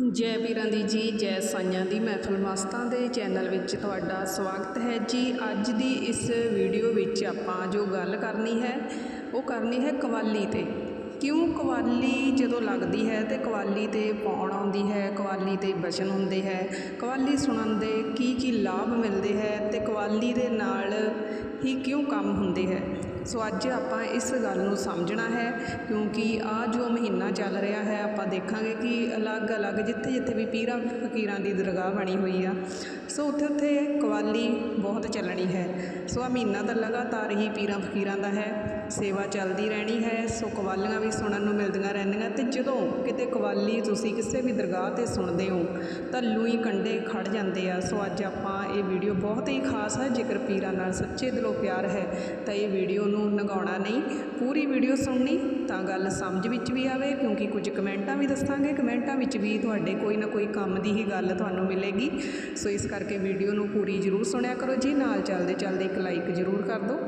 ਜੈ ਵੀਰਾਂ ਦੀ ਜੀ, ਜੈ ਸਾਈਆਂ ਦੀ ਮਹਿਫਲ ਮਸਤਾਂ ਦੇ ਚੈਨਲ ਵਿੱਚ ਤੁਹਾਡਾ ਸਵਾਗਤ ਹੈ ਜੀ। ਅੱਜ ਦੀ ਇਸ ਵੀਡੀਓ ਵਿੱਚ ਆਪਾਂ ਜੋ ਗੱਲ ਕਰਨੀ ਹੈ, ਉਹ ਕਰਨੀ ਹੈ ਕਵਾਲੀ ਤੇ। ਕਿਉਂ ਕਵਾਲੀ ਜਦੋਂ ਲੱਗਦੀ ਹੈ ਤੇ ਕਵਾਲੀ ਤੇ ਪਾਉਣ ਆਉਂਦੀ ਹੈ, ਕਵਾਲੀ ਤੇ ਬਚਨ ਹੁੰਦੇ ਹੈ, ਕਵਾਲੀ ਸੁਣਨ ਦੇ ਕੀ ਕੀ ਲਾਭ ਮਿਲਦੇ ਹੈ ਤੇ ਕਵਾਲੀ ਦੇ ਨਾਲ ਹੀ ਕਿਉਂ ਕੰਮ ਹੁੰਦੇ ਹੈ? ਸੋ ਅੱਜ ਆਪਾਂ ਇਸ ਗੱਲ ਨੂੰ ਸਮਝਣਾ ਹੈ, ਕਿਉਂਕਿ ਆ ਜੋ ਮਹੀਨਾ ਚੱਲ ਰਿਹਾ ਹੈ, ਆਪਾਂ ਦੇਖਾਂਗੇ ਕਿ ਅਲੱਗ-ਅਲੱਗ ਜਿੱਥੇ-ਜਿੱਥੇ ਵੀ ਪੀਰਾਂ ਫਕੀਰਾਂ ਦੀ ਦਰਗਾਹ ਬਣੀ ਹੋਈ ਆ, ਸੋ ਉੱਥੇ-ਉੱਥੇ ਕਵਾਲੀ ਬਹੁਤ ਚੱਲਣੀ ਹੈ। ਸੋ ਆ ਮਹੀਨਾ ਤਾਂ ਲਗਾਤਾਰ ਹੀ ਪੀਰਾਂ ਫਕੀਰਾਂ ਦਾ ਹੈ, ਸੇਵਾ ਚੱਲਦੀ ਰਹਿਣੀ ਹੈ, ਸੋ ਕਵਾਲੀਆਂ ਵੀ ਸੁਣਨ ਨੂੰ ਮਿਲਦੀਆਂ ਰਹਿੰਦੀਆਂ, ਤੇ ਜਦੋਂ ਕਿਤੇ ਕਵਾਲੀ ਤੁਸੀਂ ਕਿਸੇ ਵੀ ਦਰਗਾਹ ਤੇ ਸੁਣਦੇ ਹੋ, ਤਾਂ ਲੂਈ ਕੰਡੇ ਖੜ ਜਾਂਦੇ ਆ। ਸੋ ਅੱਜ ਆਪਾਂ ਇਹ ਵੀਡੀਓ ਬਹੁਤ ਹੀ ਖਾਸ ਹੈ, ਜੇਕਰ ਪੀਰਾਂ ਨਾਲ ਸੱਚੇ ਦਿਲੋਂ ਪਿਆਰ ਹੈ, ਤਾਂ ਇਹ ਵੀਡੀਓ ਨੂੰ ਨਗਾਉਣਾ ਨਹੀਂ, ਪੂਰੀ ਵੀਡੀਓ ਸੁਣਨੀ ਤਾਂ ਗੱਲ ਸਮਝ ਵਿੱਚ ਵੀ ਆਵੇ, ਕਿਉਂਕਿ ਕੁਝ ਕਮੈਂਟਾਂ ਵੀ ਦੱਸਾਂਗੇ, ਕਮੈਂਟਾਂ ਵਿੱਚ ਵੀ ਤੁਹਾਡੇ ਕੋਈ ਨਾ ਕੋਈ ਕੰਮ ਦੀ ਹੀ ਗੱਲ ਤੁਹਾਨੂੰ ਮਿਲੇਗੀ, ਸੋ ਇਸ ਕਰਕੇ ਵੀਡੀਓ ਨੂੰ ਪੂਰੀ ਜ਼ਰੂਰ ਸੁਣਿਆ ਕਰੋ ਜੀ, ਨਾਲ ਚੱਲਦੇ ਚੱਲਦੇ ਇੱਕ ਲਾਈਕ ਜ਼ਰੂਰ ਕਰ ਦਿਓ।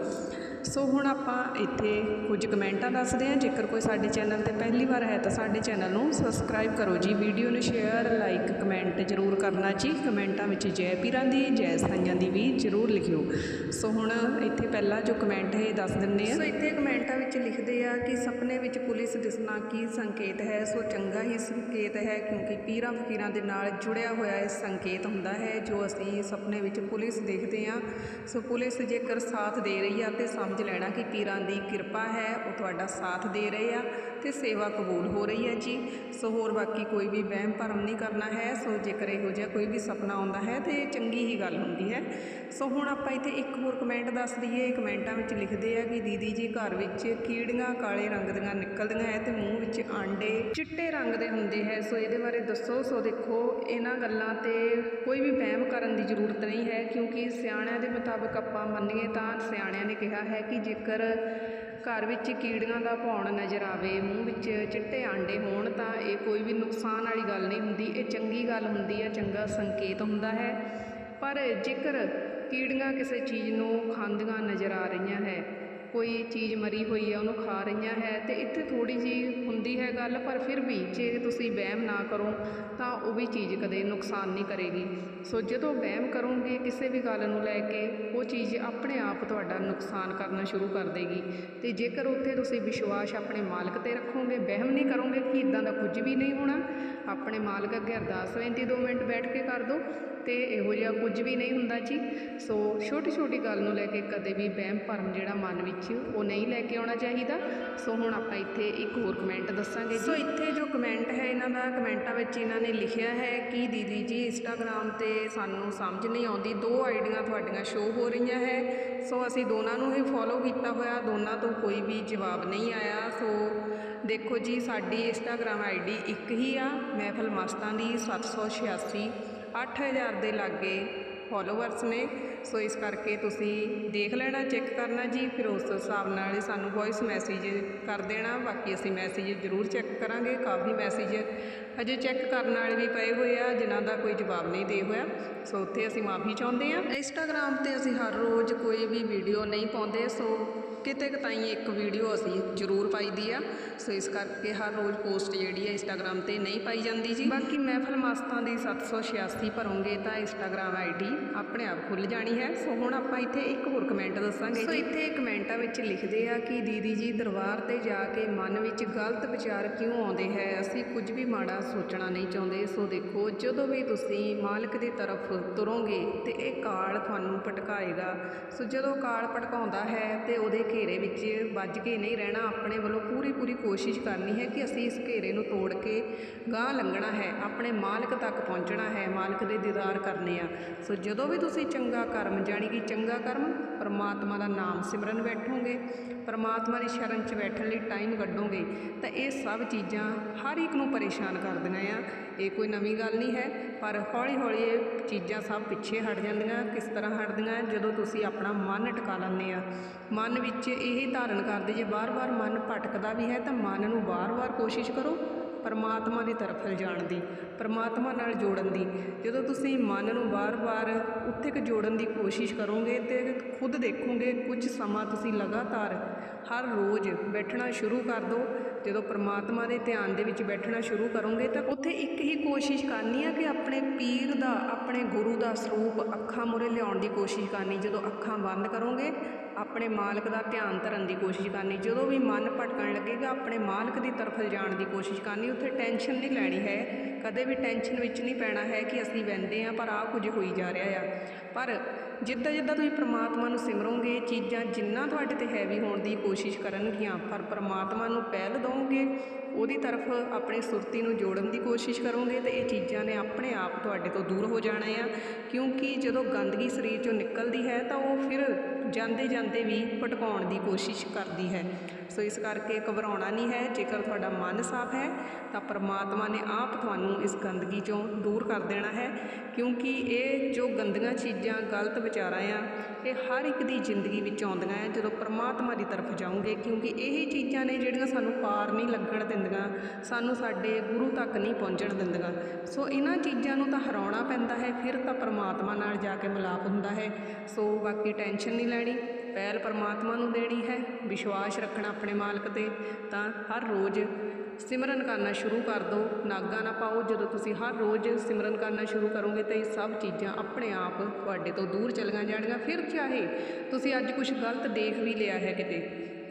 ਸੋ ਹੁਣ ਆਪਾਂ ਇੱਥੇ ਕੁਝ ਕਮੈਂਟਾਂ ਦੱਸਦੇ ਹਾਂ। ਜੇਕਰ ਕੋਈ ਸਾਡੇ ਚੈਨਲ ਤੇ ਪਹਿਲੀ ਵਾਰ ਹੈ ਤਾਂ ਸਾਡੇ ਚੈਨਲ ਨੂੰ ਸਬਸਕ੍ਰਾਈਬ ਕਰੋ ਜੀ। ਵੀਡੀਓ ਨੂੰ ਸ਼ੇਅਰ ਲਾਈਕ ਕਮੈਂਟ ਜ਼ਰੂਰ ਕਰਨਾ ਜੀ। ਕਮੈਂਟਾਂ ਵਿੱਚ ਜੈ ਪੀਰਾਂ ਦੀ, ਜੈ ਸਾਈਆਂ ਦੀ ਵੀ ਜ਼ਰੂਰ ਲਿਖਿਓ। ਸੋ ਹੁਣ ਇੱਥੇ ਪਹਿਲਾ ਜੋ ਕਮੈਂਟ ਹੈ, ਇਹ ਦੱਸ ਦਿੰਦੇ ਆ ਸੋ ਇੱਥੇ ਕਮੈਂਟਾਂ ਵਿੱਚ ਲਿਖਦੇ ਆ ਕਿ ਸੁਪਨੇ ਵਿੱਚ ਪੁਲਿਸ ਦਿਸਣਾ ਕੀ ਸੰਕੇਤ ਹੈ, ਸੋ ਚੰਗਾ ਹੀ ਸੰਕੇਤ ਹੈ ਕਿਉਂਕਿ ਪੀਰਾਂ ਫਕੀਰਾਂ ਦੇ ਨਾਲ ਜੁੜਿਆ ਹੋਇਆ ਇਹ ਸੰਕੇਤ ਹੁੰਦਾ ਹੈ ਜੋ ਅਸੀਂ ਸੁਪਨੇ ਵਿੱਚ ਪੁਲਿਸ ਦੇਖਦੇ ਆ ਸੋ ਪੁਲਿਸ ਜੇਕਰ ਸਾਥ ਦੇ ਰਹੀ ਆ ਤੇ ਸਮਝ ਲੈਣਾ ਕਿ ਪੀਰਾਂ ਦੀ ਕਿਰਪਾ ਹੈ, ਉਹ ਤੁਹਾਡਾ ਸਾਥ ਦੇ ਰਹੇ ਆ ਤੇ ਸੇਵਾ ਕਬੂਲ ਹੋ ਰਹੀ ਹੈ ਜੀ। ਸੋ ਹੋਰ ਬਾਕੀ ਕੋਈ ਵੀ ਵਹਿਮ ਭਰਮ ਨਹੀਂ ਕਰਨਾ ਹੈ। ਸੋ ਜੇਕਰ ਇਹੋ ਜਿਹਾ ਕੋਈ ਵੀ ਸੁਪਨਾ ਆਉਂਦਾ ਹੈ ਤੇ ਚੰਗੀ ਹੀ ਗੱਲ ਹੁੰਦੀ ਹੈ। ਸੋ ਹੁਣ ਆਪਾਂ ਇੱਥੇ ਇੱਕ ਹੋਰ ਕਮੈਂਟ ਦੱਸ ਦਈਏ। ਕਮੈਂਟਾਂ ਵਿੱਚ ਲਿਖਦੇ ਆ ਕਿ ਦੀਦੀ ਜੀ ਘਰ ਵਿੱਚ ਕੀੜੀਆਂ ਕਾਲੇ ਰੰਗ ਦੀਆਂ ਨਿਕਲਦੀਆਂ ਹੈ ਤੇ ਮੂੰਹ ਵਿੱਚ ਆਂਡੇ ਚਿੱਟੇ ਰੰਗ ਦੇ ਹੁੰਦੇ ਹੈ। ਸੋ ਇਹਦੇ ਬਾਰੇ ਦੱਸੋ। ਸੋ ਦੇਖੋ, ਇਹਨਾਂ ਗੱਲਾਂ ਤੇ ਕੋਈ ਵੀ ਵਹਿਮ ਕਰਨ ਦੀ ਜ਼ਰੂਰਤ ਨਹੀਂ ਹੈ ਕਿਉਂਕਿ ਸਿਆਣਿਆਂ ਦੇ ਮੁਤਾਬਕ ਆਪਾਂ ਮੰਨੀਏ ਤਾਂ ਸਿਆਣਿਆਂ ਨੇ ਕਿਹਾ ਹੈ ਕਿ ਜੇਕਰ ਘਰ ਵਿੱਚ ਕੀੜੀਆਂ ਦਾ ਭੌਣ ਨਜ਼ਰ ਆਵੇ, ਮੂੰਹ ਵਿੱਚ ਚਿੱਟੇ ਆਂਡੇ ਹੋਣ, ਤਾਂ ਇਹ ਕੋਈ ਵੀ ਨੁਕਸਾਨ ਵਾਲੀ ਗੱਲ ਨਹੀਂ ਹੁੰਦੀ। ਇਹ ਚੰਗੀ ਗੱਲ ਹੁੰਦੀ ਹੈ, ਚੰਗਾ ਸੰਕੇਤ ਹੁੰਦਾ ਹੈ। ਪਰ ਜੇਕਰ ਕੀੜੀਆਂ ਕਿਸੇ ਚੀਜ਼ ਨੂੰ ਖਾਂਦੀਆਂ ਨਜ਼ਰ ਆ ਰਹੀਆਂ ਹੈ ਕੋਈ ਚੀਜ਼ ਮਰੀ ਹੋਈ ਹੈ, ਉਹਨੂੰ ਖਾ ਰਹੀਆਂ ਹੈ ਅਤੇ ਇੱਥੇ ਥੋੜ੍ਹੀ ਜਿਹੀ ਹੁੰਦੀ ਹੈ ਗੱਲ, ਪਰ ਫਿਰ ਵੀ ਜੇ ਤੁਸੀਂ ਵਹਿਮ ਨਾ ਕਰੋ ਤਾਂ ਉਹ ਵੀ ਚੀਜ਼ ਕਦੇ ਨੁਕਸਾਨ ਨਹੀਂ ਕਰੇਗੀ। ਸੋ ਜਦੋਂ ਵਹਿਮ ਕਰੋਗੇ, ਕਿਸੇ ਵੀ ਗੱਲ ਨੂੰ ਲੈ ਕੇ ਉਹ ਚੀਜ਼ ਆਪਣੇ ਆਪ ਤੁਹਾਡਾ ਨੁਕਸਾਨ ਕਰਨਾ ਸ਼ੁਰੂ ਕਰ ਦੇਗੀ। ਤੇ ਜੇਕਰ ਉੱਥੇ ਤੁਸੀਂ ਵਿਸ਼ਵਾਸ ਆਪਣੇ ਮਾਲਕ ਤੇ ਰੱਖੋਗੇ, ਵਹਿਮ ਨਹੀਂ ਕਰੋਗੇ ਕਿ ਇਦਾਂ ਦਾ ਕੁਝ ਵੀ ਨਹੀਂ ਹੋਣਾ, ਆਪਣੇ ਮਾਲਕ ਅੱਗੇ ਅਰਦਾਸ ਬੇਨਤੀ 2 ਮਿੰਟ ਬੈਠ ਕੇ ਕਰ ਦਿਓ ਤੇ ਇਹੋ ਜਿਹਾ ਕੁਝ ਵੀ ਨਹੀਂ ਹੁੰਦਾ ਜੀ। ਸੋ ਛੋਟੀ ਛੋਟੀ ਗੱਲ ਨੂੰ ਲੈ ਕੇ ਕਦੇ ਵੀ ਵਹਿਮ ਭਰਮ ਜਿਹੜਾ ਮਨ ਵਿੱਚ, ਉਹ ਨਹੀਂ ਲੈ ਕੇ ਆਉਣਾ ਚਾਹੀਦਾ। ਸੋ ਹੁਣ ਆਪਾਂ ਇੱਥੇ ਇੱਕ ਹੋਰ ਕਮੈਂਟ ਦੱਸਾਂਗੇ ਸੋ ਇੱਥੇ ਜੋ ਕਮੈਂਟ ਹੈ, ਇਹਨਾਂ ਦਾ ਕਮੈਂਟਾਂ ਵਿੱਚ ਇਹਨਾਂ ਨੇ ਲਿਖਿਆ ਹੈ ਕਿ ਦੀਦੀ ਜੀ ਇੰਸਟਾਗ੍ਰam ਤੇ ਸਾਨੂੰ ਸਮਝ ਨਹੀਂ ਆਉਂਦੀ। ਦੋ ਆਈਡੀਆਂ ਤੁਹਾਡੀਆਂ ਸ਼ੋ ਹੋ ਰਹੀਆਂ ਹੈ। ਸੋ ਅਸੀਂ ਦੋਨਾਂ ਨੂੰ ਹੀ ਫੋਲੋ ਕੀਤਾ ਹੋਇਆ। ਦੋਨਾਂ ਤੋਂ ਕੋਈ ਵੀ ਜਵਾਬ ਨਹੀਂ ਆਇਆ। ਸੋ ਦੇਖੋ ਜੀ, ਸਾਡੀ ਇੰਸਟਾਗ੍ਰam ਆਈਡੀ ਇੱਕ ਹੀ ਆ। ਮਹਿਫਲ ਮਸਤਾਂ ਦੀ 786 8000 ਦੇ ਲਾਗੇ ਫੋਲੋਵਰਸ ਨੇ। ਸੋ ਇਸ ਕਰਕੇ ਤੁਸੀਂ ਦੇਖ ਲੈਣਾ ਚੈੱਕ ਕਰਨਾ ਜੀ, ਫਿਰ ਉਸ ਹਿਸਾਬ ਨਾਲ ਸਾਨੂੰ ਵੌਇਸ ਮੈਸੇਜ ਕਰ ਦੇਣਾ। ਬਾਕੀ ਅਸੀਂ ਮੈਸੇਜ ਜ਼ਰੂਰ ਚੈੱਕ ਕਰਾਂਗੇ, ਕਾਫੀ ਮੈਸੇਜ ਅਜੇ ਚੈੱਕ ਕਰਨ ਵਾਲੇ ਵੀ ਪਏ ਹੋਏ ਆ ਜਿਨ੍ਹਾਂ ਦਾ ਕੋਈ ਜਵਾਬ ਨਹੀਂ ਦੇ ਹੋਇਆ। ਸੋ ਉੱਥੇ ਅਸੀਂ ਮਾਫੀ ਚਾਹੁੰਦੇ ਆ ਇੰਸਟਾਗ੍ਰam ਤੇ ਅਸੀਂ ਹਰ ਰੋਜ਼ ਕੋਈ ਵੀ ਵੀਡੀਓ ਨਹੀਂ ਪਾਉਂਦੇ ਸੋ ਕਿਤੇ ਕਤਾਈ ਇੱਕ ਵੀਡੀਓ ਅਸੀਂ ਜ਼ਰੂਰ ਪਾਈਦੀ ਆ। ਸੋ ਇਸ ਕਰਕੇ ਹਰ ਰੋਜ਼ ਪੋਸਟ ਜਿਹੜੀ ਹੈ ਇੰਸਟਾਗ੍ਰam ਤੇ ਨਹੀਂ ਪਾਈ ਜਾਂਦੀ ਜੀ। ਬਾਕੀ ਮਹਿਫਲ ਮਸਤਾਂ ਦੀ 786 ਭਰੋਗੇ ਤਾਂ ਇੰਸਟਾਗ੍ਰam ਆਈਡੀ ਆਪਣੇ ਆਪ ਖੁੱਲ ਜਾਣੀ ਹੈ। ਸੋ ਹੁਣ ਆਪਾਂ ਇੱਥੇ ਇੱਕ ਹੋਰ ਕਮੈਂਟ ਦੱਸਾਂਗੇ ਸੋ ਇੱਥੇ ਕਮੈਂਟਾਂ ਵਿੱਚ ਲਿਖਦੇ ਆ ਕਿ ਦੀਦੀ ਜੀ ਦਰਬਾਰ ਤੇ ਜਾ ਕੇ ਮਨ ਵਿੱਚ ਗਲਤ ਵਿਚਾਰ ਕਿਉਂ ਆਉਂਦੇ ਹੈ? ਅਸੀਂ ਕੁਝ ਵੀ ਮਾੜਾ ਸੋਚਣਾ ਨਹੀਂ ਚਾਹੁੰਦੇ। ਸੋ ਦੇਖੋ, ਜਦੋਂ ਵੀ ਤੁਸੀਂ ਮਾਲਕ ਦੀ ਤਰਫ ਤੁਰੋਗੇ ਤੇ ਇਹ ਕਾਲ ਤੁਹਾਨੂੰ ਭਟਕਾਏਗਾ। ਸੋ ਜਦੋਂ ਕਾਲ ਭਟਕਾਉਂਦਾ ਹੈ ਤੇ ਉਹਦੇ ਘੇਰੇ ਵਿੱਚ ਵੱਜ ਕੇ ਨਹੀਂ ਰਹਿਣਾ, ਆਪਣੇ ਵੱਲੋਂ ਪੂਰੀ ਪੂਰੀ ਕੋਸ਼ਿਸ਼ ਕਰਨੀ ਹੈ ਕਿ ਅਸੀਂ ਇਸ ਘੇਰੇ ਨੂੰ ਤੋੜ ਕੇ ਗਾਂਹ ਲੰਘਣਾ ਹੈ, ਆਪਣੇ ਮਾਲਕ ਤੱਕ ਪਹੁੰਚਣਾ ਹੈ, ਮਾਲਕ ਦੇ ਦੀਦਾਰ ਕਰਨੇ ਆ। ਸੋ ਜਦੋਂ ਵੀ ਤੁਸੀਂ ਚੰਗਾ ਕਰਮ, ਜਾਣੀ ਕਿ ਚੰਗਾ ਕਰਮ, ਪਰਮਾਤਮਾ ਦਾ ਨਾਮ ਸਿਮਰਨ ਬੈਠੋਗੇ, ਪਰਮਾਤਮਾ ਦੀ ਸ਼ਰਨ 'ਚ ਬੈਠਣ ਲਈ ਟਾਈਮ ਕੱਢੋਗੇ, ਤਾਂ ਇਹ ਸਭ ਚੀਜ਼ਾਂ ਹਰ ਇੱਕ ਨੂੰ ਪਰੇਸ਼ਾਨ ਕਰ ਦਿੰਦੀਆਂ ਆ। ਇਹ ਕੋਈ ਨਵੀਂ ਗੱਲ ਨਹੀਂ ਹੈ, ਪਰ ਹੌਲੀ ਹੌਲੀ ਇਹ ਚੀਜ਼ਾਂ ਸਭ ਪਿੱਛੇ ਹਟ ਜਾਂਦੀਆਂ, ਕਿਸ ਤਰ੍ਹਾਂ ਹਟਦੀਆਂ, ਜਦੋਂ ਤੁਸੀਂ ਆਪਣਾ ਮਨ ਟਿਕਾ ਲੈਂਦੇ ਆ। ਮਨ ਵਿੱਚ ਇਹ ਧਾਰਨ ਕਰਦੇ, ਜੇ ਵਾਰ-ਵਾਰ ਮਨ ਭਟਕਦਾ ਵੀ ਹੈ, ਤਾਂ ਮਨ ਨੂੰ ਵਾਰ-ਵਾਰ ਕੋਸ਼ਿਸ਼ ਕਰੋ ਪਰਮਾਤਮਾ ਦੀ ਤਰਫ ਲਿਜਾਣ ਦੀ, ਪਰਮਾਤਮਾ ਨਾਲ ਜੋੜਨ ਦੀ। ਜਦੋਂ ਤੁਸੀਂ ਮਨ ਨੂੰ ਵਾਰ-ਵਾਰ ਉੱਥੇ ਕ ਜੋੜਨ ਦੀ ਕੋਸ਼ਿਸ਼ ਕਰੋਗੇ ਤੇ ਖੁਦ ਦੇਖੋਗੇ, ਕੁਝ ਸਮਾਂ ਤੁਸੀਂ ਲਗਾਤਾਰ ਹਰ ਰੋਜ਼ ਬੈਠਣਾ ਸ਼ੁਰੂ ਕਰ ਦਿਓ ਜਦੋਂ ਪ੍ਰਮਾਤਮਾ ਦੇ ਧਿਆਨ ਦੇ ਵਿੱਚ ਬੈਠਣਾ ਸ਼ੁਰੂ ਕਰੋਗੇ ਤਾਂ ਉੱਥੇ ਇੱਕ ਹੀ ਕੋਸ਼ਿਸ਼ ਕਰਨੀ ਆ ਕਿ ਆਪਣੇ ਪੀਰ ਦਾ, ਆਪਣੇ ਗੁਰੂ ਦਾ ਸਰੂਪ ਅੱਖਾਂ ਮੂਹਰੇ ਲਿਆਉਣ ਦੀ ਕੋਸ਼ਿਸ਼ ਕਰਨੀ। ਜਦੋਂ ਅੱਖਾਂ ਬੰਦ ਕਰੋਗੇ, ਆਪਣੇ ਮਾਲਕ ਦਾ ਧਿਆਨ ਧਰਨ ਦੀ ਕੋਸ਼ਿਸ਼ ਕਰਨੀ। ਜਦੋਂ ਵੀ ਮਨ ਭਟਕਣ ਲੱਗੇਗਾ, ਆਪਣੇ ਮਾਲਕ ਦੀ ਤਰਫ ਜਾਣ ਦੀ ਕੋਸ਼ਿਸ਼ ਕਰਨੀ। ਉੱਥੇ ਟੈਨਸ਼ਨ ਨਹੀਂ ਲੈਣੀ ਹੈ। ਕਦੇ ਵੀ ਟੈਨਸ਼ਨ ਵਿੱਚ ਨਹੀਂ ਪੈਣਾ ਹੈ ਕਿ ਅਸੀਂ ਵੰਦੇ ਆ ਪਰ ਆਹ ਕੁਝ ਹੋਈ ਜਾ ਰਿਹਾ ਆ। ਪਰ ਜਿੱਦਾਂ ਜਿੱਦਾਂ ਤੁਸੀਂ ਪ੍ਰਮਾਤਮਾ ਨੂੰ ਸਿਮਰੋਗੇ ਚੀਜ਼ਾਂ ਜਿੰਨਾ ਤੁਹਾਡੇ ਤੇ ਹੈਵੀ ਹੋਣ ਦੀ ਕੋਸ਼ਿਸ਼ ਕਰਨਗੀਆਂ, ਪਰ ਪ੍ਰਮਾਤਮਾ ਨੂੰ ਪਹਿਲ ਦਿਓਗੇ ਉਹਦੀ ਤਰਫ ਆਪਣੇ ਸੁਰਤੀ ਨੂੰ ਜੋੜਨ ਦੀ ਕੋਸ਼ਿਸ਼ ਕਰੋਗੇ ਤੇ ਇਹ ਚੀਜ਼ਾਂ ਨੇ ਆਪਣੇ ਆਪ ਤੁਹਾਡੇ ਤੋਂ ਦੂਰ ਹੋ ਜਾਣਾ ਆ। ਕਿਉਂਕਿ ਜਦੋਂ ਗੰਦਗੀ ਸਰੀਰ ਚੋਂ ਨਿਕਲਦੀ ਹੈ ਤਾਂ ਉਹ ਫਿਰ ਜਾਂਦੇ ਜਾਂਦੇ ਵੀ ਭਟਕਾਉਣ ਦੀ ਕੋਸ਼ਿਸ਼ ਕਰਦੀ ਹੈ। ਸੋ ਇਸ ਕਰਕੇ ਘਬਰਾਉਣਾ ਨਹੀਂ ਹੈ, ਜੇਕਰ ਤੁਹਾਡਾ ਮਨ ਸਾਫ਼ ਹੈ, ਤਾਂ ਪਰਮਾਤਮਾ ਨੇ ਆਪ ਤੁਹਾਨੂੰ ਇਸ ਗੰਦਗੀ ਚੋਂ ਦੂਰ ਕਰ ਦੇਣਾ ਹੈ, ਕਿਉਂਕਿ ਇਹ ਜੋ ਗੰਦੀਆਂ ਚੀਜ਼ਾਂ, ਗਲਤ ਵਿਚਾਰਾਂ ਆ, ਇਹ ਹਰ ਇੱਕ ਦੀ ਜ਼ਿੰਦਗੀ ਵਿੱਚ ਆਉਂਦੀਆਂ ਆ ਜਦੋਂ ਪਰਮਾਤਮਾ ਦੀ ਤਰਫ ਜਾਓਗੇ, ਕਿਉਂਕਿ ਇਹ ਚੀਜ਼ਾਂ ਨੇ ਜਿਹੜੀਆਂ ਸਾਨੂੰ ਪਾਰ ਨਹੀਂ ਲੱਗਣ ਦਿੰਦੀਆਂ, ਸਾਨੂੰ ਸਾਡੇ ਗੁਰੂ ਤੱਕ ਨਹੀਂ ਪਹੁੰਚਣ ਦਿੰਦੀਆਂ। ਸੋ ਇਹਨਾਂ ਚੀਜ਼ਾਂ ਨੂੰ ਤਾਂ ਹਰਾਉਣਾ ਪੈਂਦਾ ਹੈ, ਫਿਰ ਤਾਂ ਪਰਮਾਤਮਾ ਨਾਲ ਜਾ ਕੇ ਮਿਲਾਪ ਹੁੰਦਾ ਹੈ। ਸੋ ਬਾਕੀ ਟੈਨਸ਼ਨ ਨਹੀਂ ਲੈਣੀ। ਪਹਿਲ ਪਰਮਾਤਮਾ ਨੂੰ ਦੇਣੀ ਹੈ, ਵਿਸ਼ਵਾਸ ਰੱਖਣਾ ਆਪਣੇ ਮਾਲਕ ਤੇ, ਤਾਂ ਹਰ ਰੋਜ਼ ਸਿਮਰਨ ਕਰਨਾ ਸ਼ੁਰੂ ਕਰ ਦਿਓ ਨਾਗਾ ਨਾ ਪਾਓ, ਜਦੋਂ ਤੁਸੀਂ ਹਰ ਰੋਜ਼ ਸਿਮਰਨ ਕਰਨਾ ਸ਼ੁਰੂ ਕਰੋਗੇ ਤਾਂ ਇਹ ਸਭ ਚੀਜ਼ਾਂ ਆਪਣੇ ਆਪ ਤੁਹਾਡੇ ਤੋਂ ਦੂਰ ਚਲੀਆਂ ਜਾਣਗੀਆਂ। ਫਿਰ ਚਾਹੇ ਤੁਸੀਂ ਅੱਜ ਕੁਝ ਗਲਤ ਦੇਖ ਵੀ ਲਿਆ ਹੈ ਕਿਤੇ।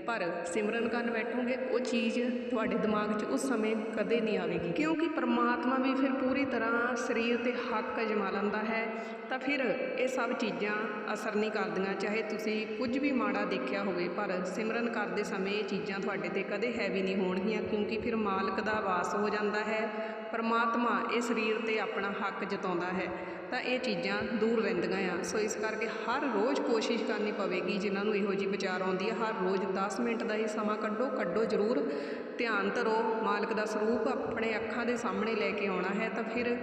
ਪਰ ਸਿਮਰਨ ਕਰਨ ਬੈਠੋਗੇ, ਉਹ ਚੀਜ਼ ਤੁਹਾਡੇ ਦਿਮਾਗ 'ਚ ਉਸ ਸਮੇਂ ਕਦੇ ਨਹੀਂ ਆਵੇਗੀ। ਕਿਉਂਕਿ ਪਰਮਾਤਮਾ ਵੀ ਫਿਰ ਪੂਰੀ ਤਰ੍ਹਾਂ ਸਰੀਰ ਤੇ ਹੱਕ ਅਜਮਾ ਲੈਂਦਾ ਹੈ, ਤਾਂ ਫਿਰ ਇਹ ਸਭ ਚੀਜ਼ਾਂ ਅਸਰ ਨਹੀਂ ਕਰਦੀਆਂ, ਚਾਹੇ ਤੁਸੀਂ ਕੁਝ ਵੀ ਮਾੜਾ ਦੇਖਿਆ ਹੋਵੇ, ਪਰ ਸਿਮਰਨ ਕਰਦੇ ਸਮੇਂ ਇਹ ਚੀਜ਼ਾਂ ਤੁਹਾਡੇ ਤੇ ਕਦੇ ਹੈਵੀ ਨਹੀਂ ਹੋਣਗੀਆਂ, ਕਿਉਂਕਿ ਫਿਰ ਮਾਲਕ ਦਾ ਵਾਸ ਹੋ ਜਾਂਦਾ ਹੈ। ਪਰਮਾਤਮਾ ਇਹ ਸਰੀਰ ਤੇ ਆਪਣਾ ਹੱਕ ਜਤਾਉਂਦਾ ਹੈ। ਤਾਂ ਇਹ ਚੀਜ਼ਾਂ ਦੂਰ ਰਹਿੰਦੀਆਂ ਆ। ਸੋ ਇਸ ਕਰਕੇ ਹਰ ਰੋਜ਼ ਕੋਸ਼ਿਸ਼ ਕਰਨੀ ਪਵੇਗੀ ਜਿਨ੍ਹਾਂ ਨੂੰ ਇਹੋ ਜਿਹੀ ਵਿਚਾਰ ਆਉਂਦੀ ਹੈ ਹਰ ਰੋਜ਼ 10 ਮਿੰਟ ਦਾ ਹੀ ਸਮਾਂ ਕੱਢੋ ਕੱਢੋ ਜ਼ਰੂਰ। ਧਿਆਨ ਧਰੋ ਮਾਲਕ ਦਾ ਸਰੂਪ ਆਪਣੇ ਅੱਖਾਂ ਦੇ ਸਾਹਮਣੇ ਲੈ ਕੇ ਆਉਣਾ ਹੈ ਤਾਂ ਫਿਰ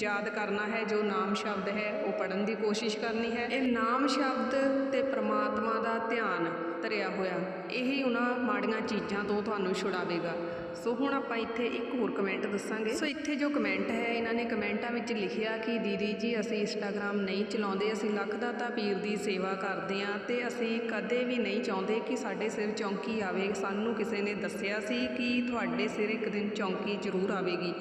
ਯਾਦ ਕਰਨਾ ਹੈ ਜੋ ਨਾਮ ਸ਼ਬਦ ਹੈ, ਉਹ ਪੜਨ ਦੀ ਕੋਸ਼ਿਸ਼ ਕਰਨੀ ਹੈ। ਇਹ ਨਾਮ ਸ਼ਬਦ ਤੇ ਪ੍ਰਮਾਤਮਾ ਦਾ ਧਿਆਨ ਧਰਿਆ ਹੋਇਆ, ਇਹੀ ਉਹਨਾਂ ਮਾੜੀਆਂ ਚੀਜ਼ਾਂ ਤੋਂ ਤੁਹਾਨੂੰ ਛੁਡਾਵੇਗਾ ਸੋ ਹੁਣ ਆਪਾਂ ਇੱਥੇ ਇੱਕ ਹੋਰ ਕਮੈਂਟ ਦੱਸਾਂਗੇ। ਸੋ ਇੱਥੇ ਜੋ ਕਮੈਂਟ ਹੈ, ਇਹਨਾਂ ਨੇ ਕਮੈਂਟਾਂ ਵਿੱਚ ਲਿਖਿਆ ਕਿ ਦੀਦੀ ਜੀ, ਅਸੀਂ ਇੰਸਟਾਗ੍ਰam ਨਹੀਂ ਚਲਾਉਂਦੇ, ਅਸੀਂ ਲੱਖ ਦਾ ਤਾਂ ਪੀਰ ਦੀ ਸੇਵਾ ਕਰਦੇ ਹਾਂ ਤੇ ਅਸੀਂ ਕਦੇ ਵੀ ਨਹੀਂ ਚਾਹੁੰਦੇ ਕਿ ਸਾਡੇ ਸਿਰ ਚੌਂਕੀ ਆਵੇ। ਸਾਨੂੰ ਕਿਸੇ ਨੇ ਦੱਸਿਆ ਸੀ ਕਿ ਤੁਹਾਡੇ ਸਿਰ ਇੱਕ ਦਿਨ ਚੌਂਕੀ ਜ਼ਰੂਰ ਆਵੇਗੀ।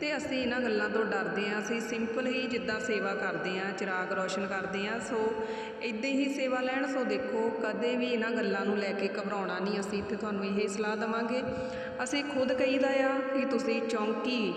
ਤੇ ਅਸੀਂ ਇਹਨਾਂ ਗੱਲਾਂ ਤੋਂ ਡਰਦੇ ਹਾਂ। ਅਸੀਂ ਸਿੰਪਲ ਹੀ ਜਿੱਦਾਂ ਸੇਵਾ ਕਰਦੇ ਹਾਂ, ਚਿਰਾਗ ਰੋਸ਼ਨ ਕਰਦੇ ਹਾਂ। ਸੋ ਇਦਾਂ ਹੀ ਸੇਵਾ ਲੈਣ, ਸੋ ਦੇਖੋ, ਕਦੇ ਵੀ ਇਹਨਾਂ ਗੱਲਾਂ ਨੂੰ ਲੈ ਕੇ ਘਬਰਾਉਣਾ ਨਹੀਂ ਅਸੀਂ। ਇੱਥੇ ਤੁਹਾਨੂੰ ਇਹ ਸਲਾਹ ਦਵਾਂਗੇ। ਅਸੀਂ ਖੁਦ ਕਹੀਦਾ ਆ ਕਿ ਤੁਸੀਂ ਚੌਂਕੀ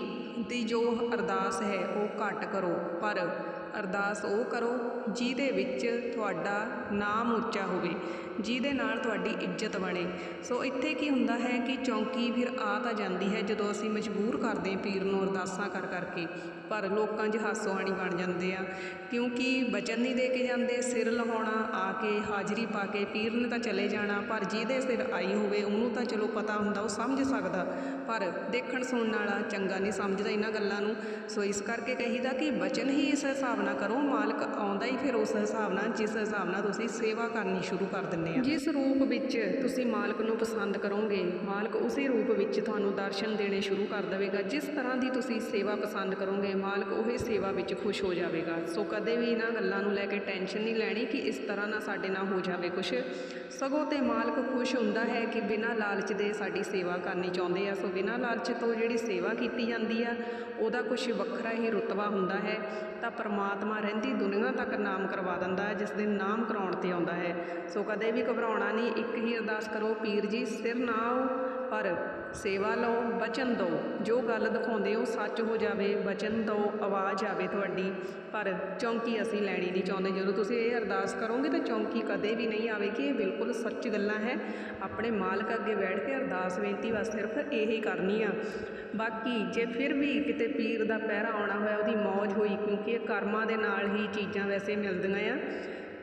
ਦੀ ਜੋ ਅਰਦਾਸ ਹੈ, ਉਹ ਘੱਟ ਕਰੋ। ਪਰ ਅਰਦਾਸ ਉਹ ਕਰੋ ਜਿਹਦੇ ਵਿੱਚ ਤੁਹਾਡਾ ਨਾਮ ਉੱਚਾ ਹੋਵੇ, ਜਿਹਦੇ ਨਾਲ ਤੁਹਾਡੀ ਇੱਜ਼ਤ ਬਣੇ। ਸੋ ਇੱਥੇ ਕੀ ਹੁੰਦਾ ਹੈ ਕਿ ਚੌਂਕੀ ਫਿਰ ਆ ਤਾਂ ਜਾਂਦੀ ਹੈ ਜਦੋਂ ਅਸੀਂ ਮਜਬੂਰ ਕਰਦੇ ਪੀਰ ਨੂੰ ਅਰਦਾਸਾਂ ਕਰ ਕਰਕੇ, ਪਰ ਲੋਕਾਂ 'ਚ ਹਾਸੋਆਣੀ ਬਣ ਜਾਂਦੇ ਆ, ਕਿਉਂਕਿ ਬਚਨ ਨਹੀਂ ਦੇ ਕੇ ਜਾਂਦੇ, ਸਿਰ ਲਹਾਉਣਾ, ਆ ਕੇ ਹਾਜ਼ਰੀ ਪਾ ਕੇ ਪੀਰ ਨੇ ਤਾਂ ਚਲੇ ਜਾਣਾ, ਪਰ ਜਿਹਦੇ ਸਿਰ ਆਈ ਹੋਵੇ ਉਹਨੂੰ ਤਾਂ ਚਲੋ ਪਤਾ ਹੁੰਦਾ, ਉਹ ਸਮਝ ਸਕਦਾ, ਪਰ ਦੇਖਣ ਸੁਣਨ ਵਾਲਾ ਚੰਗਾ ਨਹੀਂ ਸਮਝਦਾ ਇਹਨਾਂ ਗੱਲਾਂ ਨੂੰ। ਸੋ ਇਸ ਕਰਕੇ ਕਹੀਦਾ ਕਿ ਬਚਨ ਹੀ ਇਸ ਹਿਸਾਬ ਨਾਲ ਕਰੋ, ਮਾਲਕ ਆਉਂਦਾ ਹੀ ਫਿਰ ਉਸ ਹਿਸਾਬ ਨਾਲ, ਜਿਸ ਹਿਸਾਬ ਨਾਲ ਤੁਸੀਂ ਸੇਵਾ ਕਰਨੀ ਸ਼ੁਰੂ ਕਰ ਦਿੰਦੇ ਆ। ਜਿਸ ਰੂਪ ਵਿੱਚ ਤੁਸੀਂ ਮਾਲਕ ਨੂੰ ਪਸੰਦ ਕਰੋਗੇ, ਮਾਲਕ ਉਸੇ ਰੂਪ ਵਿੱਚ ਤੁਹਾਨੂੰ ਦਰਸ਼ਨ ਦੇਣੇ ਸ਼ੁਰੂ ਕਰ ਦੇਵੇਗਾ। ਜਿਸ ਤਰ੍ਹਾਂ ਦੀ ਤੁਸੀਂ ਸੇਵਾ ਪਸੰਦ ਕਰੋਗੇ, ਮਾਲਕ ਉਹੀ ਸੇਵਾ ਵਿੱਚ ਖੁਸ਼ ਹੋ ਜਾਵੇਗਾ। ਸੋ ਕਦੇ ਵੀ ਇਹਨਾਂ ਗੱਲਾਂ ਨੂੰ ਲੈ ਕੇ ਟੈਨਸ਼ਨ ਨਹੀਂ ਲੈਣੀ ਕਿ ਇਸ ਤਰ੍ਹਾਂ ਨਾਲ ਸਾਡੇ ਨਾਲ ਹੋ ਜਾਵੇ ਕੁਛ। ਸਗੋਂ ਤੇ ਮਾਲਕ ਖੁਸ਼ ਹੁੰਦਾ ਹੈ ਕਿ ਬਿਨਾਂ ਲਾਲਚ ਦੇ ਸਾਡੀ ਸੇਵਾ ਕਰਨੀ ਚਾਹੁੰਦੇ ਆ। ਸੋ ਬਿਨਾਂ ਲਾਲਚ ਤੋਂ ਜਿਹੜੀ ਸੇਵਾ ਕੀਤੀ ਜਾਂਦੀ ਆ, ਉਹਦਾ ਕੁਝ ਵੱਖਰਾ ਹੀ ਰੁਤਬਾ ਹੁੰਦਾ ਹੈ। ਤਾਂ ਪਰਮਾਤਮਾ ਰਹਿੰਦੀ ਦੁਨੀਆ ਤੱਕ ਨਾਮ ਕਰਵਾ ਦਿੰਦਾ ਹੈ, ਜਿਸ ਦਿਨ ਨਾਮ ਕਰਾਉਣ ਤੇ ਆਉਂਦਾ ਹੈ। ਸੋ ਕਦੇ ਵੀ ਘਬਰਾਉਣਾ ਨਹੀਂ, ਇੱਕ ਹੀ ਅਰਦਾਸ ਕਰੋ, ਪੀਰ ਜੀ, ਸਿਰ ਨਾ ਆਓ, ਪਰ ਸੇਵਾ ਲਓ, ਬਚਨ ਦਿਓ। ਜੋ ਗੱਲ ਦਿਖਾਉਂਦੇ ਹੋ ਸੱਚ ਹੋ ਜਾਵੇ, ਬਚਨ ਦਿਓ, ਆਵਾਜ਼ ਆਵੇ ਤੁਹਾਡੀ। ਪਰ ਚੌਂਕੀ ਅਸੀਂ ਲੈਣੀ ਨਹੀਂ ਚਾਹੁੰਦੇ। ਜਦੋਂ ਤੁਸੀਂ ਇਹ ਅਰਦਾਸ ਕਰੋਗੇ ਤਾਂ ਚੌਂਕੀ ਕਦੇ ਵੀ ਨਹੀਂ ਆਵੇਗੀ। ਇਹ ਬਿਲਕੁਲ ਸੱਚ ਗੱਲਾਂ ਹੈ। ਆਪਣੇ ਮਾਲਕ ਅੱਗੇ ਬੈਠ ਕੇ ਅਰਦਾਸ ਬੇਨਤੀ ਵਾ ਸਿਰਫ ਇਹੀ ਕਰਨੀ ਆ। ਬਾਕੀ ਜੇ ਫਿਰ ਵੀ ਕਿਤੇ ਪੀਰ ਦਾ ਪਹਿਰਾ ਆਉਣਾ ਹੋਇਆ, ਉਹਦੀ ਮੌਜ ਹੋਈ, ਕਿਉਂਕਿ ਇਹ ਕਰਮਾਂ ਦੇ ਨਾਲ ਹੀ ਚੀਜ਼ਾਂ ਵੈਸੇ ਮਿਲਦੀਆਂ ਆ।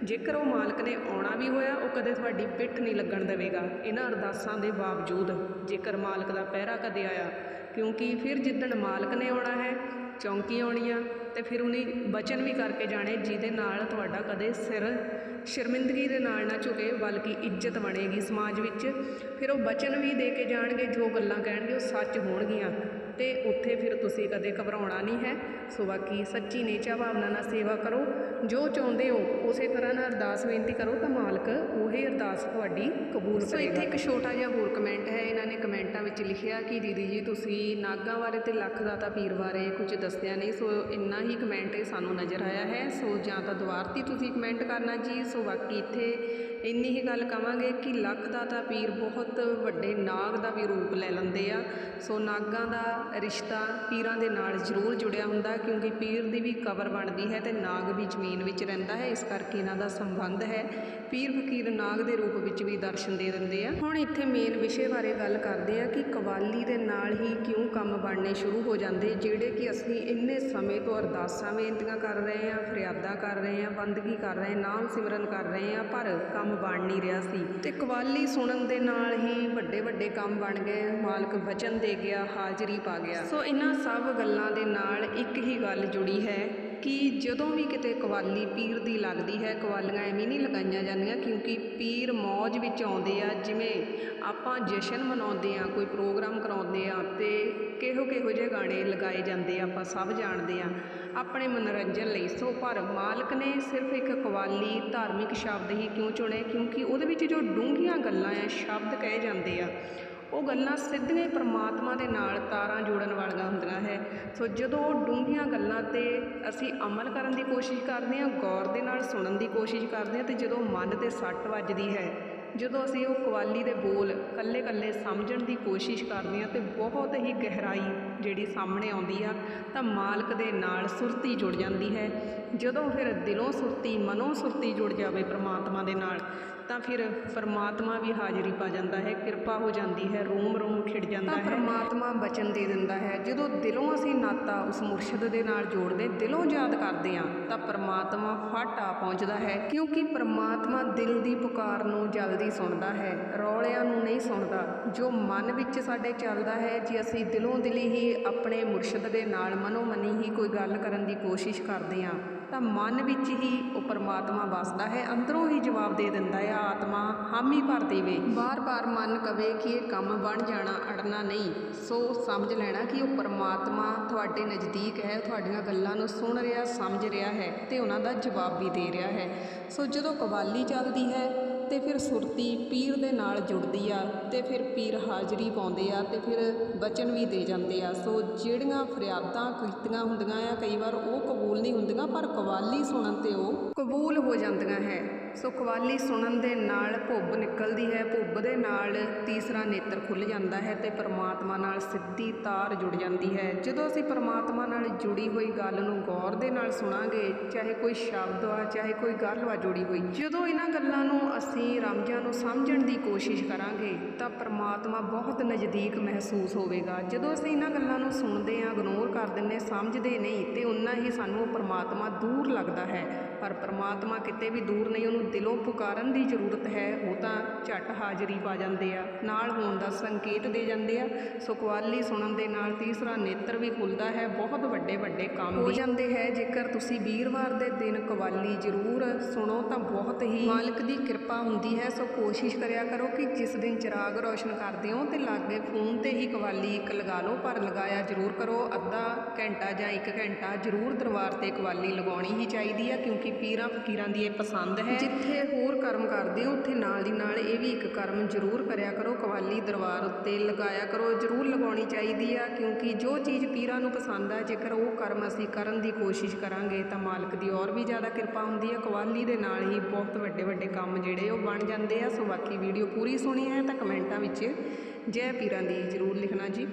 ਜੇਕਰ ਉਹ ਮਾਲਕ ਨੇ ਆਉਣਾ ਵੀ ਹੋਇਆ, ਉਹ ਕਦੇ ਤੁਹਾਡੀ ਪਿੱਠ ਨਹੀਂ ਲੱਗਣ ਦੇਵੇਗਾ। ਇਹਨਾਂ ਅਰਦਾਸਾਂ ਦੇ ਬਾਵਜੂਦ ਜੇਕਰ ਮਾਲਕ ਦਾ ਪਹਿਰਾ ਕਦੇ ਆਇਆ, ਕਿਉਂਕਿ ਫਿਰ ਜਿੱਦਣ ਮਾਲਕ ਨੇ ਆਉਣਾ ਹੈ, ਚੌਂਕੀ ਆਉਣੀ ਆ ਤੇ ਫਿਰ ਉਹਨੇ ਬਚਨ ਵੀ ਕਰਕੇ ਜਾਣੇ, ਜਿਹਦੇ ਨਾਲ ਤੁਹਾਡਾ ਕਦੇ ਸਿਰ ਸ਼ਰਮਿੰਦਗੀ ਦੇ ਨਾਲ ਨਾ ਝੁਕੇ, ਬਲਕਿ ਇੱਜ਼ਤ ਬਣੇਗੀ ਸਮਾਜ ਵਿੱਚ। ਫਿਰ ਉਹ ਬਚਨ ਵੀ ਦੇ ਕੇ ਜਾਣਗੇ, ਜੋ ਗੱਲਾਂ ਕਹਿਣਗੇ, ਉਹ ਸੱਚ ਹੋਣਗੀਆਂ। ਤੇ ਉੱਥੇ ਫਿਰ ਤੁਸੀਂ ਕਦੇ ਘਬਰਾਉਣਾ ਨਹੀਂ ਹੈ। ਸੋ ਬਾਕੀ ਸੱਚੀ ਨੇਚਾ ਭਾਵਨਾ ਨਾਲ ਸੇਵਾ ਕਰੋ। ਜੋ ਚਾਹੁੰਦੇ ਹੋ ਉਸੇ ਤਰ੍ਹਾਂ ਨਾਲ ਅਰਦਾਸ ਬੇਨਤੀ ਕਰੋ ਤਾਂ ਮਾਲਕ ਉਹੀ ਅਰਦਾਸ ਤੁਹਾਡੀ ਕਬੂਲ ਕਰੇਗਾ ਸੋ ਇੱਥੇ ਇੱਕ ਛੋਟਾ ਜਿਹਾ ਹੋਰ ਕਮੈਂਟ ਹੈ ਇਹਨਾਂ ਨੇ ਕਮੈਂਟਾਂ ਵਿੱਚ ਲਿਖਿਆ ਕਿ ਦੀਦੀ ਜੀ ਤੁਸੀਂ ਨਾਗਾਂ ਬਾਰੇ ਤੇ ਲੱਖ ਦਾਤਾ ਪੀਰ ਬਾਰੇ ਕੁਝ ਦੱਸਿਆ ਨਹੀਂ ਸੋ ਇੰਨਾ ਹੀ ਕਮੈਂਟ ਸਾਨੂੰ ਨਜ਼ਰ ਆਇਆ ਹੈ। ਸੋ ਜਾਂ ਤਾਂ ਦੁਬਾਰਤੀ ਤੁਸੀਂ ਕਮੈਂਟ ਕਰਨਾ ਜੀ ਸੋ ਬਾਕੀ ਇੱਥੇ ਇੰਨੀ ਹੀ ਗੱਲ ਕਵਾਂਗੇ ਕਿ ਲੱਖ ਦਾ ਤਾਂ ਪੀਰ ਬਹੁਤ ਵੱਡੇ ਨਾਗ ਦਾ ਵੀ ਰੂਪ ਲੈ ਲੈਂਦੇ ਆ। ਸੋ ਨਾਗਾਂ ਦਾ ਰਿਸ਼ਤਾ ਪੀਰਾਂ ਦੇ ਨਾਲ ਜ਼ਰੂਰ ਜੁੜਿਆ ਹੁੰਦਾ ਕਿਉਂਕਿ ਪੀਰ ਦੀ ਵੀ ਕਬਰ ਬਣਦੀ ਹੈ ਤੇ ਨਾਗ ਵੀ ਜ਼ਮੀਨ ਵਿੱਚ ਰਹਿੰਦਾ ਹੈ, ਇਸ ਕਰਕੇ ਇਹਨਾਂ ਦਾ ਸੰਬੰਧ ਹੈ। ਪੀਰ ਫਕੀਰ ਨਾਗ ਦੇ ਰੂਪ ਵਿੱਚ ਵੀ ਦਰਸ਼ਨ ਦੇ ਦਿੰਦੇ ਆ। ਹੁਣ ਇੱਥੇ ਮੇਨ ਵਿਸ਼ੇ ਬਾਰੇ ਗੱਲ ਕਰਦੇ ਆ ਕਿ ਕਵਾਲੀ ਦੇ ਨਾਲ ਹੀ ਕਿਉਂ ਕੰਮ ਬਣਨੇ ਸ਼ੁਰੂ ਹੋ ਜਾਂਦੇ, ਜਿਹੜੇ ਕਿ ਅਸੀਂ ਇੰਨੇ ਸਮੇਂ ਤੋਂ ਅਰਦਾਸਾਂ, ਬੇਨਤੀਆਂ ਕਰ ਰਹੇ ਆ, ਫਰਿਆਦਾਂ ਕਰ ਰਹੇ ਆ, ਬੰਦਗੀ ਕਰ ਰਹੇ ਨਾਮ ਸਿਮਰਨ ਕਰ ਰਹੇ ਆ, ਪਰ ਕੰਮ ਬਣ ਨਹੀਂ ਰਿਹਾ ਸੀ। ਤੇ ਕਵਾਲੀ ਸੁਣਨ ਦੇ ਨਾਲ ਹੀ ਵੱਡੇ ਵੱਡੇ ਕੰਮ ਬਣ ਗਏ, ਮਾਲਕ ਵਚਨ ਦੇ ਗਿਆ, ਹਾਜ਼ਰੀ ਪਾ ਗਿਆ। ਸੋ ਇਹਨਾਂ ਸਭ ਗੱਲਾਂ ਦੇ ਨਾਲ ਇੱਕ ਹੀ ਗੱਲ ਜੁੜੀ ਹੈ ਕਿ ਜਦੋਂ ਵੀ ਕਿਤੇ ਕਵਾਲੀ ਪੀਰ ਦੀ ਲੱਗਦੀ ਹੈ, ਕਵਾਲੀਆਂ ਐਵੇਂ ਨਹੀਂ ਲਗਾਈਆਂ ਜਾਂਦੀਆਂ ਕਿਉਂਕਿ ਪੀਰ ਮੌਜ ਵਿੱਚ ਆਉਂਦੇ ਆ, ਜਿਵੇਂ ਆਪਾਂ ਜਸ਼ਨ ਮਨਾਉਂਦੇ ਆ, ਕੋਈ ਪ੍ਰੋਗਰਾਮ ਕਰਾਉਂਦੇ ਆ ਤੇ ਕਿਹੋ ਕਿਹੋ ਜਿਹੇ ਗਾਣੇ ਲਗਾਏ ਜਾਂਦੇ ਆ, ਆਪਾਂ ਸਭ ਜਾਣਦੇ ਆ। ਆਪਣੇ ਮਨੋਰੰਜਨ ਲਈ ਸੋ ਪਰ ਮਾਲਕ ਨੇ ਸਿਰਫ ਇੱਕ ਕਵਾਲੀ ਧਾਰਮਿਕ ਸ਼ਬਦ ਹੀ ਕਿਉਂ ਚੁਣੇ ਕਿਉਂਕਿ ਉਹਦੇ ਵਿੱਚ ਜੋ ਡੂੰਘੀਆਂ ਗੱਲਾਂ ਆ, ਸ਼ਬਦ ਕਹੇ ਜਾਂਦੇ ਆ। ਉਹ ਗੱਲਾਂ ਸਿੱਧੀਆਂ ਪਰਮਾਤਮਾ ਦੇ ਨਾਲ ਤਾਰਾਂ ਜੋੜਨ ਵਾਲੀਆਂ ਹੁੰਦੀਆਂ ਹੈ। ਸੋ ਜਦੋਂ ਉਹ ਡੂੰਘੀਆਂ ਗੱਲਾਂ ਤੇ ਅਸੀਂ ਅਮਲ ਕਰਨ ਦੀ ਕੋਸ਼ਿਸ਼ ਕਰਦੇ ਹਾਂ, ਗੌਰ ਦੇ ਨਾਲ ਸੁਣਨ ਦੀ ਕੋਸ਼ਿਸ਼ ਕਰਦੇ ਹਾਂ ਤੇ ਜਦੋਂ ਮਨ ਤੇ ਸੱਟ ਵੱਜਦੀ ਹੈ, ਜਦੋਂ ਅਸੀਂ ਉਹ ਕਵਾਲੀ ਦੇ ਬੋਲ ਕੱਲੇ ਕੱਲੇ ਸਮਝਣ ਦੀ ਕੋਸ਼ਿਸ਼ ਕਰਦੇ ਹਾਂ ਤੇ ਬਹੁਤ ਹੀ ਗਹਿਰਾਈ ਜਿਹੜੀ ਸਾਹਮਣੇ ਆਉਂਦੀ ਆ, ਤਾਂ ਮਾਲਕ ਦੇ ਨਾਲ ਸੁਰਤੀ ਜੁੜ ਜਾਂਦੀ ਹੈ। ਜਦੋਂ ਫਿਰ ਦਿਲੋਂ ਸੁਰਤੀ, ਮਨੋਂ ਸੁਰਤੀ ਜੁੜ ਜਾਵੇ ਪ੍ਰਮਾਤਮਾ ਦੇ ਨਾਲ ਤਾਂ ਫਿਰ ਪਰਮਾਤਮਾ ਵੀ ਹਾਜ਼ਰੀ ਪਾ ਜਾਂਦਾ ਹੈ ਕਿਰਪਾ ਹੋ ਜਾਂਦੀ ਹੈ ਰੋਮ ਰੋਮ ਖਿੜ ਜਾਂਦਾ ਹੈ। ਪਰਮਾਤਮਾ ਬਚਨ ਦੇ ਦਿੰਦਾ ਹੈ। ਜਦੋਂ ਦਿਲੋਂ ਅਸੀਂ ਨਾਤਾ ਉਸ ਮੁਰਸ਼ਿਦ ਦੇ ਨਾਲ ਜੋੜਦੇ ਦਿਲੋਂ ਯਾਦ ਕਰਦੇ ਹਾਂ ਤਾਂ ਪਰਮਾਤਮਾ ਫਟ ਆ ਪਹੁੰਚਦਾ ਹੈ ਕਿਉਂਕਿ ਪਰਮਾਤਮਾ ਦਿਲ ਦੀ ਪੁਕਾਰ ਨੂੰ ਜਲਦੀ ਸੁਣਦਾ ਹੈ ਰੌਲਿਆਂ ਨੂੰ ਨਹੀਂ ਸੁਣਦਾ। ਜੋ ਮਨ ਵਿੱਚ ਸਾਡੇ ਚੱਲਦਾ ਹੈ ਜੇ ਅਸੀਂ ਦਿਲੋਂ ਦਿਲੀ ਹੀ ਆਪਣੇ ਮੁਰਸ਼ਿਦ ਦੇ ਨਾਲ ਮਨੋ ਮਨੀ ਹੀ ਕੋਈ ਗੱਲ ਕਰਨ ਦੀ ਕੋਸ਼ਿਸ਼ ਕਰਦੇ ਹਾਂ ਤਾਂ ਮਨ ਵਿੱਚ ਹੀ ਉਹ ਪਰਮਾਤਮਾ ਵਸਦਾ ਹੈ, ਅੰਦਰੋਂ ਹੀ ਜਵਾਬ ਦੇ ਦਿੰਦਾ ਹੈ, ਆਤਮਾ ਹਾਮੀ ਭਰ ਦੇਵੇ। ਬਾਰ-ਬਾਰ ਮਨ ਕਵੇ ਕਿ ਇਹ ਕੰਮ ਬਣ ਜਾਣਾ, ਅੜਨਾ ਨਹੀਂ, ਸੋ ਸਮਝ ਲੈਣਾ ਕਿ ਉਹ ਪਰਮਾਤਮਾ ਤੁਹਾਡੇ ਨਜ਼ਦੀਕ ਹੈ, ਤੁਹਾਡੀਆਂ ਗੱਲਾਂ ਨੂੰ ਸੁਣ ਰਿਹਾ, ਸਮਝ ਰਿਹਾ ਹੈ ਤੇ ਉਹਨਾਂ ਦਾ ਜਵਾਬ ਵੀ ਦੇ ਰਿਹਾ ਹੈ। ਸੋ ਜਦੋਂ ਕਵਾਲੀ ਚੱਲਦੀ ਹੈ ਅਤੇ ਫਿਰ ਸੁਰਤੀ ਪੀਰ ਦੇ ਨਾਲ ਜੁੜਦੀ ਆ ਅਤੇ ਫਿਰ ਪੀਰ ਹਾਜ਼ਰੀ ਪਾਉਂਦੇ ਆ ਅਤੇ ਫਿਰ ਬਚਨ ਵੀ ਦੇ ਜਾਂਦੇ ਆ। ਸੋ ਜਿਹੜੀਆਂ ਫਰਿਆਦਾਂ ਕੀਤੀਆਂ ਹੁੰਦੀਆਂ ਆ, ਕਈ ਵਾਰ ਉਹ ਕਬੂਲ ਨਹੀਂ ਹੁੰਦੀਆਂ, ਪਰ ਕਵਾਲੀ ਸੁਣਨ ਤੇ ਉਹ ਕਬੂਲ ਹੋ ਜਾਂਦੀਆਂ ਹੈ। ਸੋ ਕਵਾਲੀ ਸੁਣਨ ਦੇ ਨਾਲ ਭੁੱਬ ਨਿਕਲਦੀ ਹੈ। ਭੁੱਬ ਦੇ ਨਾਲ ਤੀਸਰਾ ਨੇਤਰ ਖੁੱਲ ਜਾਂਦਾ ਹੈ ਤੇ ਪਰਮਾਤਮਾ ਨਾਲ ਸਿੱਧੀ ਤਾਰ ਜੁੜ ਜਾਂਦੀ ਹੈ। ਜਦੋਂ ਅਸੀਂ ਪਰਮਾਤਮਾ ਨਾਲ ਜੁੜੀ ਹੋਈ ਗੱਲ ਨੂੰ ਗੌਰ ਦੇ ਨਾਲ ਸੁਣਾਂਗੇ, ਚਾਹੇ ਕੋਈ ਸ਼ਬਦ ਆ, ਚਾਹੇ ਕੋਈ ਗੱਲ ਵਾ ਜੁੜੀ ਹੋਈ, ਜਦੋਂ ਇਹਨਾਂ ਗੱਲਾਂ ਨੂੰ ਅਸੀਂ ਰਮਜਾਂ ਨੂੰ ਸਮਝਣ ਦੀ ਕੋਸ਼ਿਸ਼ ਕਰਾਂਗੇ, ਤਾਂ ਪਰਮਾਤਮਾ ਬਹੁਤ ਨਜ਼ਦੀਕ ਮਹਿਸੂਸ ਹੋਵੇਗਾ। ਜਦੋਂ ਅਸੀਂ ਇਹਨਾਂ ਗੱਲਾਂ ਨੂੰ ਸੁਣਦੇ ਹਾਂ ਇਗਨੋਰ ਕਰ ਦਿੰਦੇ ਸਮਝਦੇ ਨਹੀਂ, ਤੇ ਉਨਾ ਹੀ ਸਾਨੂੰ ਉਹ ਪਰਮਾਤਮਾ ਦੂਰ ਲੱਗਦਾ ਹੈ। ਪਰ ਪਰਮਾਤਮਾ ਕਿਤੇ ਵੀ ਦੂਰ ਨਹੀਂ, ਉਹਨੂੰ ਦਿਲੋਂ ਪੁਕਾਰਨ ਦੀ ਜ਼ਰੂਰਤ ਹੈ, ਉਹ ਤਾਂ ਝਟ ਹਾਜ਼ਰੀ ਪਾ ਜਾਂਦੇ ਆ, ਨਾਲ ਹੋਣ ਦਾ ਸੰਕੇਤ ਦੇ ਜਾਂਦੇ ਆ ਸੋ ਕਵਾਲੀ ਸੁਣਨ ਦੇ ਨਾਲ ਤੀਸਰਾ ਨੇਤਰ ਵੀ ਖੁੱਲਦਾ ਹੈ, ਬਹੁਤ ਵੱਡੇ ਵੱਡੇ ਕੰਮ ਹੋ ਜਾਂਦੇ ਹੈ, ਜੇਕਰ ਤੁਸੀਂ ਵੀਰਵਾਰ ਦੇ ਦਿਨ ਕਵਾਲੀ ਜ਼ਰੂਰ ਸੁਣੋ ਤਾਂ ਬਹੁਤ ਹੀ ਮਾਲਕ ਦੀ ਕਿਰਪਾ ਹੁੰਦੀ ਹੈ, ਸੋ ਕੋਸ਼ਿਸ਼ ਕਰਿਆ ਕਰੋ ਕਿ ਜਿਸ ਦਿਨ ਚਿਰਾਗ ਰੌਸ਼ਨ ਕਰਦੇ ਹੋ ਤੇ ਲਾਗੇ ਫੋਨ ਤੇ ਹੀ ਕਵਾਲੀ ਇੱਕ ਲਗਾ ਲਓ, ਪਰ ਲਗਾਇਆ ਜ਼ਰੂਰ ਕਰੋ, ਅੱਧਾ ਘੰਟਾ ਜਾਂ 1 ਘੰਟਾ ਜ਼ਰੂਰ ਦਰਬਾਰ ਤੇ ਕਵਾਲੀ ਲਗਾਉਣੀ ਹੀ ਚਾਹੀਦੀ ਹੈ, ਕਿਉਂਕਿ ਪੀਰਾਂ ਫਕੀਰਾਂ ਦੀ ਇਹ ਪਸੰਦ ਹੈ। ਜਿੱਥੇ ਹੋਰ ਕਰਮ ਕਰਦੇ ਹੋ, ਉੱਥੇ ਨਾਲ ਦੀ ਨਾਲ ਇਹ ਵੀ ਇੱਕ ਕਰਮ ਜ਼ਰੂਰ ਕਰਿਆ ਕਰੋ। ਕਵਾਲੀ ਦਰਬਾਰ ਉੱਤੇ ਲਗਾਇਆ ਕਰੋ। ਜ਼ਰੂਰ ਲਗਾਉਣੀ ਚਾਹੀਦੀ ਆ, ਕਿਉਂਕਿ ਜੋ ਚੀਜ਼ ਪੀਰਾਂ ਨੂੰ ਪਸੰਦ ਆ, ਜੇਕਰ ਉਹ ਕਰਮ ਅਸੀਂ ਕਰਨ ਦੀ ਕੋਸ਼ਿਸ਼ ਕਰਾਂਗੇ, ਤਾਂ ਮਾਲਕ ਦੀ ਔਰ ਵੀ ਜ਼ਿਆਦਾ ਕਿਰਪਾ ਹੁੰਦੀ ਹੈ ਕਵਾਲੀ ਦੇ ਨਾਲ ਹੀ ਬਹੁਤ ਵੱਡੇ ਵੱਡੇ ਕੰਮ ਜਿਹੜੇ ਉਹ ਬਣ ਜਾਂਦੇ ਆ। ਸੋ ਬਾਕੀ ਵੀਡੀਓ ਪੂਰੀ ਸੁਣੀ ਹੈ ਤਾਂ ਕਮੈਂਟਾਂ ਵਿੱਚ ਜੈ ਪੀਰਾਂ ਦੀ ਜ਼ਰੂਰ ਲਿਖਣਾ ਜੀ।